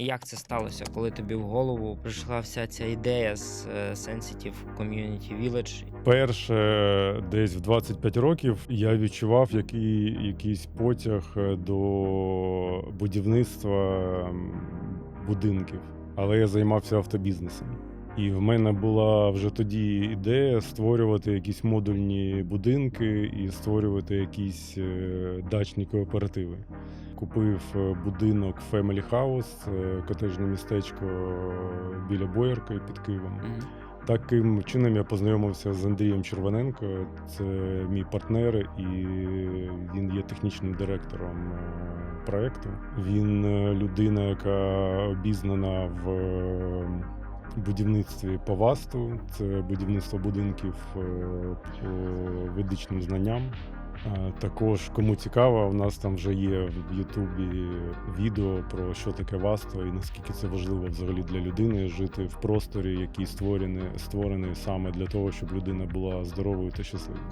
Як це сталося, коли тобі в голову прийшла вся ця ідея з е, Sensitive Community Village? Перше, десь в 25 років я відчував який, якийсь потяг е, до будівництва будинків, але я займався автобізнесом. І в мене була вже тоді ідея створювати якісь модульні будинки і створювати якісь е, дачні кооперативи. Купив е, будинок Family House, котежне містечко біля Боярки під Києвом. Таким чином я познайомився з Андрієм Червоненко. Це мій партнер, і він є технічним директором е, проекту. Він е, людина, яка обізнана в е, будівництві по ВАСТу. Це будівництво будинків е, по ведичним знанням. Е, Також, кому цікаво, у нас там вже є в Ютубі відео про що таке ваство і наскільки це важливо взагалі для людини жити в просторі, який створений, створений саме для того, щоб людина була здоровою та щасливою.